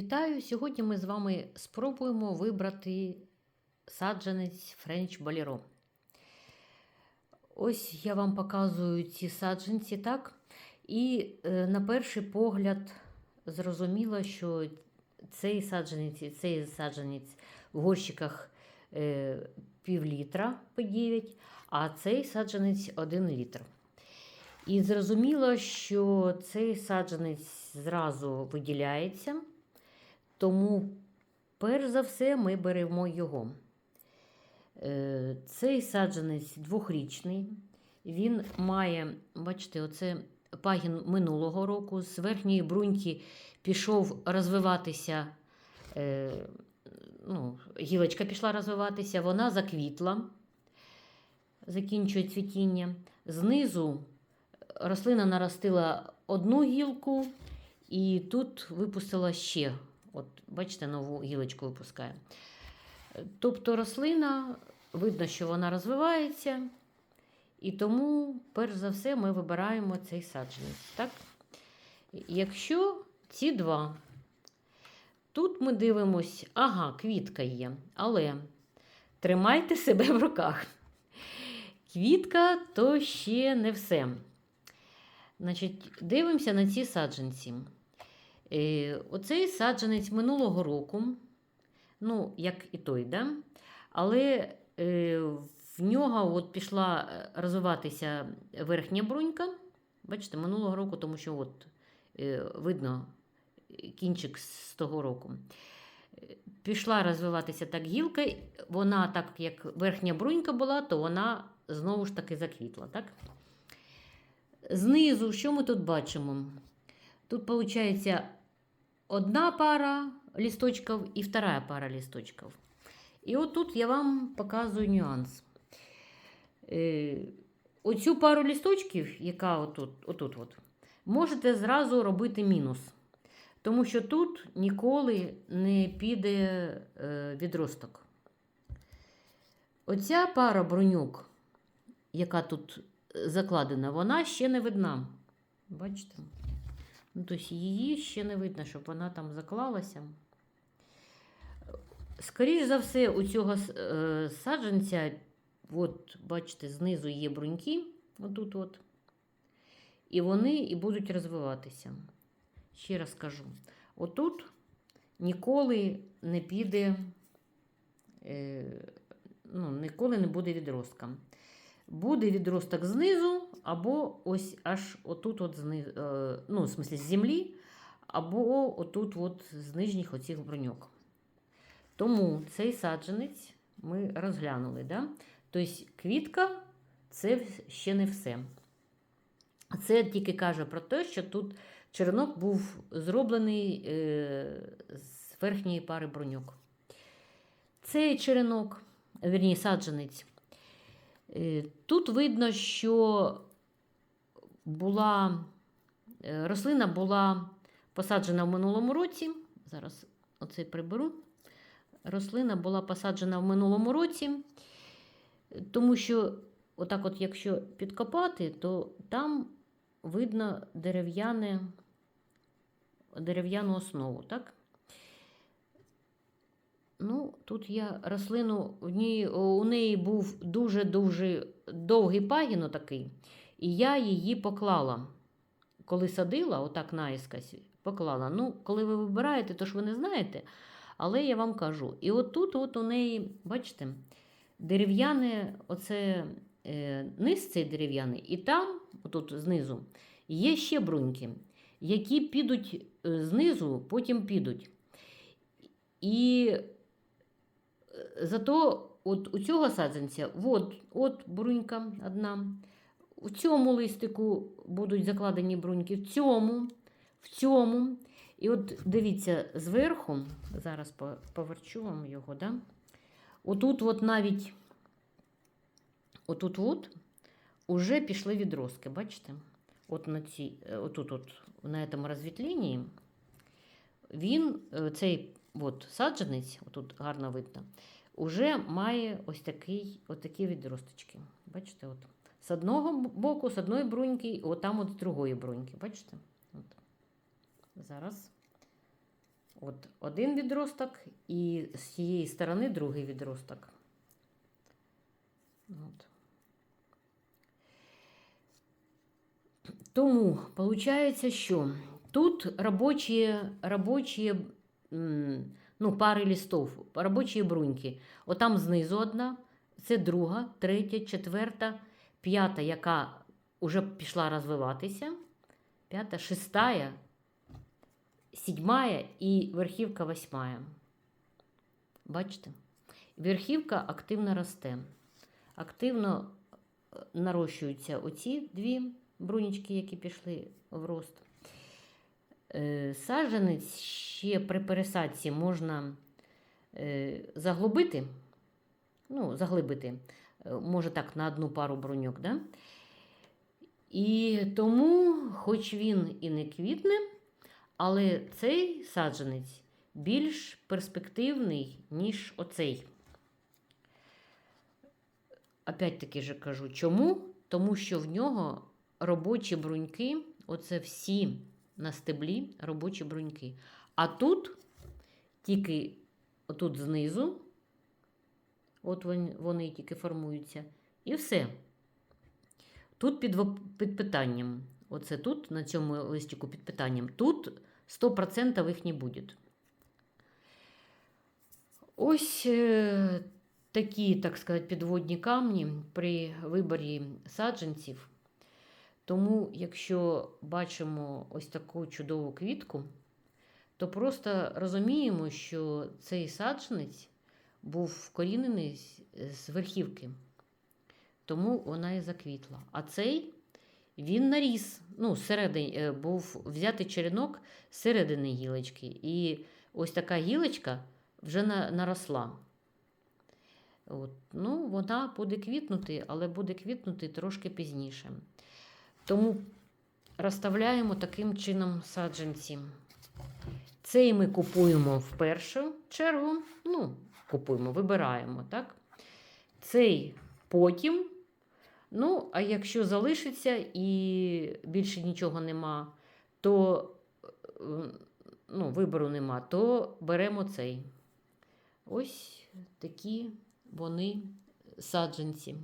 Вітаю! Сьогодні ми з вами спробуємо вибрати саджанець Френч Боліро. Ось я вам показую ці саджанці, так? І е, на перший погляд зрозуміло, що цей саджанець і цей саджанець в горщиках е, пів літра по 9, а цей саджанець 1 літр. І зрозуміло, що цей саджанець зразу виділяється. Тому, перш за все, ми беремо його. Е, Цей саджанець двохрічний. Він має, бачите, оце пагін минулого року. З верхньої бруньки пішов розвиватися, е, ну, гілочка пішла розвиватися, вона заквітла, закінчує цвітіння. Знизу рослина наростила одну гілку, і тут випустила ще От, бачите, нову гілочку випускає. Тобто рослина, видно, що вона розвивається, і тому, перш за все, ми вибираємо цей саджанець. Так? Якщо ці два, тут ми дивимось, ага, квітка є, але тримайте себе в руках. Квітка то ще не все. Значить, Дивимося на ці саджанці. Е, Оцей саджанець минулого року, ну, як і той, да? але е, в нього от пішла розвиватися верхня брунька. Бачите, минулого року, тому що от, е, видно кінчик з того року. Пішла розвиватися так гілка, вона, так як верхня брунька була, то вона знову ж таки заквітла. Так? Знизу, що ми тут бачимо? Тут, виходить, одна пара листочків і вторая пара листочків. І от тут я вам показую нюанс. Е, Оцю пару листочків, яка отут, отут от, можете зразу робити мінус. Тому що тут ніколи не піде е, відросток. Оця пара бронюк, яка тут закладена, вона ще не видна. Бачите? Тобто її ще не видно, щоб вона там заклалася. Скоріше за все, у цього е, саджанця, от, бачите, знизу є бруньки, отут от, і вони і будуть розвиватися. Ще раз кажу: отут ніколи не піде, е, ну, ніколи не буде відростка. Буде відросток знизу, або ось аж отут, от знизу, ну, в смысле, з землі, або отут от з нижніх оцих броньок. Тому цей саджанець ми розглянули. Да? Тобто квітка це ще не все. Це тільки каже про те, що тут черенок був зроблений е, з верхньої пари броньок. Цей черенок, верні, саджанець. Е, тут видно, що була, е, рослина була посаджена в минулому році. Зараз оце приберу. Рослина була посаджена в минулому році, тому що, отак, от, якщо підкопати, то там видно дерев'яне, дерев'яну основу. так? Ну, Тут я рослину, у неї був дуже-дуже довгий пагін такий, і я її поклала. Коли садила, отак наїскась, поклала. Ну, Коли ви вибираєте, то ж ви не знаєте, але я вам кажу. І отут от у неї, бачите, дерев'яне, оце е, низ цей дерев'яний, і там, отут знизу, є ще бруньки, які підуть е, знизу, потім підуть. І Зато от у цього саджанця от, от брунька одна. У цьому листику будуть закладені бруньки, в цьому, в цьому. І от дивіться, зверху, зараз поверчу вам його, да? отут от навіть отут от уже пішли відростки, бачите? От на цій, отут от, на цьому розвітлінні він, цей от, саджанець, отут гарно видно, уже має ось такий, ось такі відросточки. Бачите, от. з одного боку, з одної бруньки, і отам от з другої бруньки. Бачите? От. Зараз От один відросток і з цієї сторони другий відросток. От. Тому виходить, що тут робочі, робочі м, ну, пари листов, робочі бруньки. Отам знизу одна, це друга, третя, четверта, п'ята, яка вже пішла розвиватися. П'ята, шестая, сідьмая і верхівка восьмая. Бачите? Верхівка активно росте. Активно е, нарощуються оці дві брунічки, які пішли в рост. Е, Саджанець ще при пересадці можна е, заглибити, ну, заглибити, е, може так, на одну пару бруньок, да? І тому, хоч він і не квітне, але цей саджанець більш перспективний, ніж оцей. Опять-таки же кажу, чому? Тому що в нього робочі бруньки, оце всі на стеблі робочі бруньки. А тут тільки отут знизу, от вони, вони тільки формуються, і все. Тут під, під питанням. Оце тут, на цьому листику під питанням. Тут 100% їх не буде. Ось е, такі, так сказати, підводні камні при виборі саджанців. Тому, якщо бачимо ось таку чудову квітку, то просто розуміємо, що цей саджанець був вкорінений з- верхівки. Тому вона і заквітла. А цей він наріс, ну, зсередини, е, був взятий черенок з середини гілочки. І ось така гілочка вже наросла. От. Ну, вона буде квітнути, але буде квітнути трошки пізніше. Тому розставляємо таким чином саджанці. Цей ми купуємо в першу чергу. Ну, купуємо, вибираємо, так? Цей потім. Ну, а якщо залишиться і більше нічого нема, то ну, вибору нема, то беремо цей. Ось такі вони саджанці.